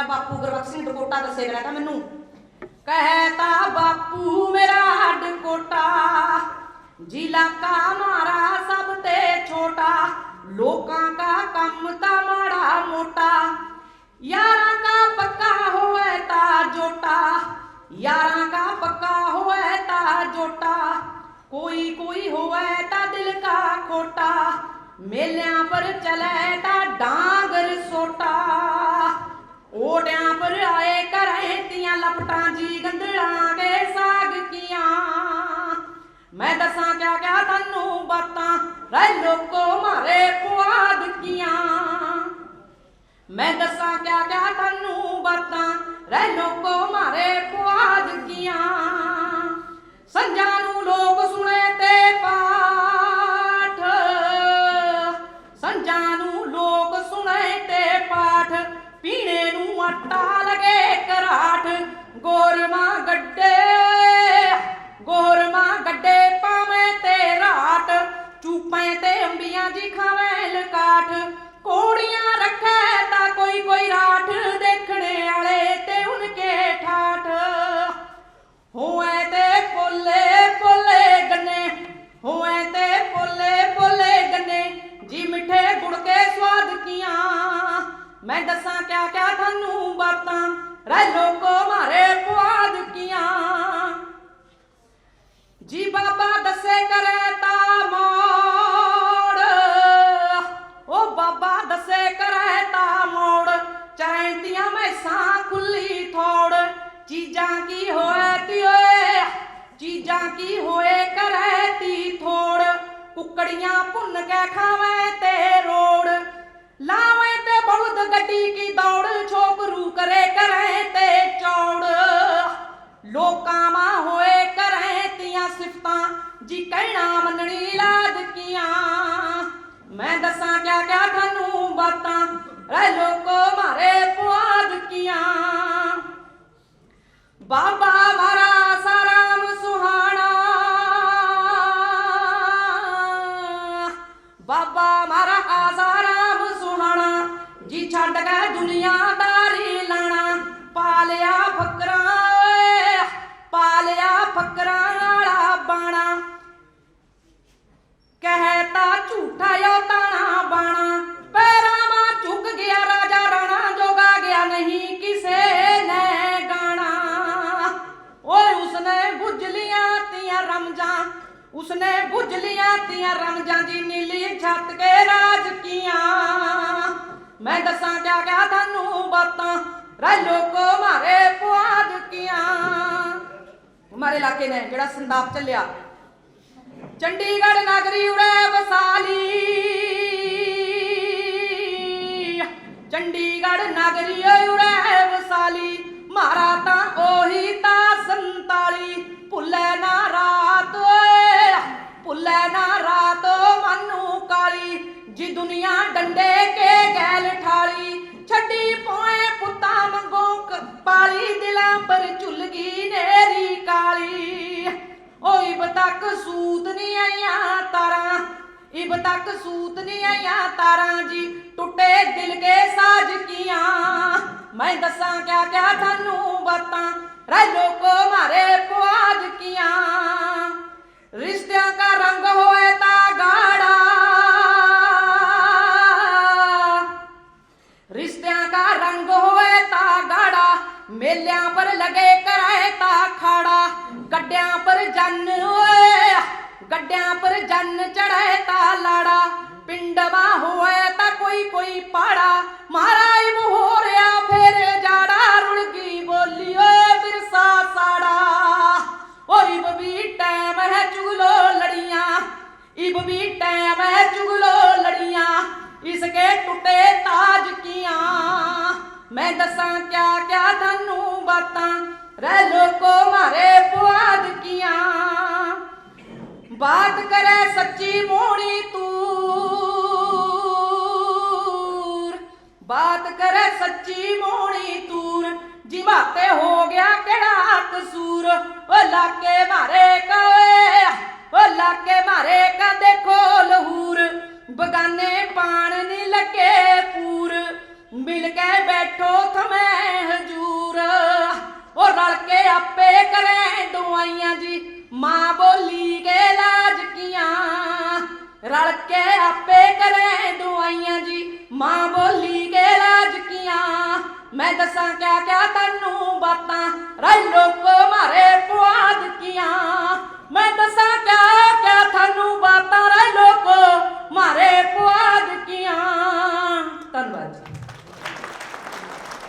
ਮੇਰਾ ਬਾਪੂ ਗੁਰਬਖਸ਼ ਸਿੰਘ ਡਕੋਟਾ ਦੱਸੇ ਕਰਿਆ ਤਾਂ ਮੈਨੂੰ। ਕਹਤਾ ਬਾਪੂ ਮੇਰਾ ਡਕੋਟਾ, ਜ਼ਿਲ੍ਹਾ ਕਾ ਮਾਰਾ ਸਭ ਤੇ ਛੋਟਾ, ਲੋਕਾਂ ਕਾ ਕੰਮ ਤਾਂ ਮਾੜਾ ਮੋਟਾ। ਯਾਰਾਂ ਦਾ ਪੱਕਾ ਹੋਏ ਤਾਂ ਜੋਟਾ, ਯਾਰਾਂ ਕਾ ਪੱਕਾ ਹੋਏ ਤਾਂ ਜੋਟਾ। ਕੋਈ ਕੋਈ ਹੋਵੇ ਤਾਂ ਦਿਲ ਕਾ ਖੋਟਾ, ਮੇਲਿਆਂ ਪਰ ਚਲੇ ਮੈਂ ਦੱਸਾਂ ਕਿਆ ਕਿਆ ਤੈਨੂੰ ਬਾਤਾਂ? ਰਹਿ ਲੋਕੋ ਮਾਰੇ ਪੁਆਦ ਕੀਆਂ ਮੈਂ ਦੱਸਾਂ ਕਿਆ ਕਿਆ ਤੈਨੂੰ ਬਾਤਾਂ? ਰਹਿ ਲੋਕੋ ਮਾਰੇ ਪੁਆਦ ਕੀਆਂ ਸੰਜਾਂ ਨੂੰ ਲੋਕ ਸੁਣੇ ਤੇ ਪਾਠ। ਸੰਜਾਂ ਨੂੰ ਲੋਕ ਸੁਣੇ ਤੇ ਪਾਠ। ਪੀਣੇ ਨੂੰ ਆਟਾ ਲਗੇ ਕਰਾਠ ਗੋਰਮਾ ਗੱਡੇ ਜੀ ਖਾਵੇਂ ਲਕਾਠ। ਕੋੜੀਆਂ ਰੱਖੇ ਤਾਂ ਕੋਈ ਕੋਈ ਰਾਠ। ਦੇਖਣੇ ਵਾਲੇ ਤੇ ਉਨਕੇ ਠਾਠ। ਹੋਏ ਤੇ ਪੋਲੇ ਪੋਲੇ ਗੰਨੇ, ਹੋਏ ਤੇ ਪੋਲੇ ਪੋਲੇ ਗੰਨੇ, ਜੀ ਮਿੱਠੇ ਗੁੜ ਕੇ ਸਵਾਦ ਕੀਆਂ। ਮੈਂ ਦੱਸਾਂ ਕਿਆ ਕਿਆ ਤੁਹਾਨੂੰ ਬਾਤਾਂ, ਰਹਿ ਲੋਕੋ ਮਾਰੇ ਪੁਆਦ ਕੀਆਂ। ਜੀ ਬਾਬਾ ਦੱਸੇ ਕਰੇ ਤਾ ਮੋੜ ਮੈਸਾਂ ਥੋੜ। ਚੀਜ਼ਾਂ ਕੀ ਹੋਏ ਤੀ ਓਏ? ਚੀਜ਼ਾਂ ਕੀ ਹੋਏ ਕਰੇ ਤੀ ਥੋੜ? ਕੁੱਕੜੀਆਂ ਭੁੰਨ ਕੇ ਖਾਵੇਂ ਤੇ ਰੋੜ। ਲਾਵੇਂ ਤੇ ਬਲਦ ਗੱਡੀ ਕੀ ਦੌੜ? ਛੋਕਰੂ ਕਰੇ ਕਰੇ ਤੇ ਚੌੜ। ਲੋਕਾਂ ਮਾ ਹੋਏ ਕਰੇ ਤੀਆਂ ਸਿਫਤਾਂ, ਜੀ ਕਹਿਣਾ ਮੰਨਣੀ ਲਾਦ ਕੀਆਂ ਮੈਂ ਦੱਸਾਂ ਕਿਆ ਕਿਆ ਤੁਹਾਨੂੰ ਬਾਤਾਂ। ਰਹਿ ਲੋਕੋ ਬਾਬਾ ਮਾਰਾ ਸਾਰਾਮ ਸੁਹਾਣਾ। ਬਾਬਾ ਮਾਰਾ ਆਜ਼ਾਰਾਮ ਸੁਹਾਣਾ। ਜੀ ਛੱਡ ਕੇ ਦੁਨੀਆਦਾਰੀ ਉਸਨੇ ਬੁੱਝ ਲੀਆਂ ਤੀਆਂ ਰਮਜਾਂ ਦੀ ਨੀਲੀ ਛੱਤ ਕੇ ਰਾਜ ਕੀਆਂ। ਮੈਂ ਦੱਸਾਂ ਕਿਆ ਕਿਆ ਤੁਹਾਨੂੰ ਬਾਤਾਂ, ਰਹਿ ਲੋਕੋ ਮਾਰੇ ਪੁਆਦ ਕੀਆਂ। ਹਮਾਰੇ ਇਲਾਕੇ ਨੇ ਜਿਹੜਾ ਸੰਦਾਪ ਚੱਲਿਆ, ਚੰਡੀਗੜ੍ਹ ਨਗਰੀ ਉਰੇ ਵਸਾਲੀ। ਚੰਡੀਗੜ੍ਹ ਨਗਰੀ ਉਰੇ ਵਸਾਲੀ ਮਾਰਾ ਤਾਂ ਉਹੀ ਤਾਂ 47 ਭੁੱਲੇ ਨਾ ਰਾਤ ਓਏ। ਭੁੱਲੇ ਨਾ ਰਾਤ, ਮਨੂੰ ਕਾਲੀ, ਜੀ ਦੁਨੀਆ ਡੰਡੇ ਕੇ ਗੈਲ ਠਾਲੀ। ਛੱਡੀ ਪੋਏ ਪੁੱਤਾਂ ਮੰਗੋ ਪਾਲੀ, ਦਿਲਾਂ ਪਰ ਝੁੱਲ ਗਈ ਨੇਰੀ ਕਾਲੀ। ਓ ਇਬ ਸੂਤ ਨਹੀਂ ਆਈਆਂ ਤਾਰਾਂ, ਇਬ ਤੱਕ ਸੂਤ ਨਹੀਂ ਆਈਆਂ ਤਾਰਾਂ ਜੀ, ਟੁੱਟੇ ਦਿਲ ਕੇ ਸਾਜ ਕੀਆਂ। ਮੈਂ ਦੱਸਾਂ ਕਿਆ ਕਿਆ ਤੁਹਾਨੂੰ ਬਾਤਾਂ, ਰਹਿ ਲੋਕੋ ਮਾਰੇ ਪੁਆਦ ਕੀਆਂ। ਰਿਸ਼ਤਿਆਂ ਦਾ ਰੰਗ ਹੋਏ ਤਾਂ ਗਾੜਾ। ਰਿਸ਼ਤਿਆਂ ਦਾ ਰੰਗ ਹੋਏ ਤਾਂ ਗਾੜਾ। ਮੇਲਿਆਂ ਪਰ ਲਗੇ ਕਰਾਏ ਤਾਂ ਖਾੜਾ। ਗੱਡਿਆਂ ਪਰ ਜੰਨ ਓਏ ਗੱਡਿਆਂ ਪਰ ਜੰਨ ਚੜਾਏ ਤਾਂ ਲਾੜਾ। ਪਿੰਡਵਾ ਹੋਏ ਤਾਂ ਕੋਈ ਕੋਈ ਪਾੜਾ। ਮਹਾਰਾਜ ਮੈਂ ਦੱਸਾਂ ਕਿਆ ਕਿਆ ਤੁਹਾਨੂੰ ਬਾਤਾਂ? ਰਹਿ ਲੋਕੋ ਮਾਰੇ ਪੁਆਦ ਕੀਆਂ। ਬਾਤ ਕਰੇ ਸੱਚੀ ਮੋਣੀ ਤੂਰ। ਬਾਤ ਕਰੇ ਸੱਚੀ ਮੋਣੀ ਤੂਰ। ਜਿਮਾਤੇ ਹੋ ਗਿਆ ਕਿਹੜਾ ਕਸੂਰ? ਓ ਲਾਕੇ ਮਾਰੇ ਕਵੇ ਓ ਲਾਕੇ ਮਾਰੇ ਕਾ ਦੇਖੋ ਲਹੂਰ ਬਗਾਨੇ ਪਾਣ ਨੀ ਲੱਗੇ ਪੂਰ ਮਿਲ ਕੇ ਮਾਈਆਂ ਜੀ। ਮਾਂ ਬੋਲੀ ਕੇ ਲਾਜ ਕੀਆਂ। ਰਲ ਕੇ ਆਪੇ ਕਰੇ ਦੁਆਈਆਂ ਜੀ। ਮਾਂ ਬੋਲੀ ਕੇ ਲਾਜ ਕੀਆਂ। ਮੈਂ ਦੱਸਾਂ ਕਿਆ ਕਿਆ ਤੈਨੂੰ ਬਾਤਾਂ। ਰਾਈ ਲੋਕੋ ਮਾਰੇ ਪੁਆਦ ਕੀ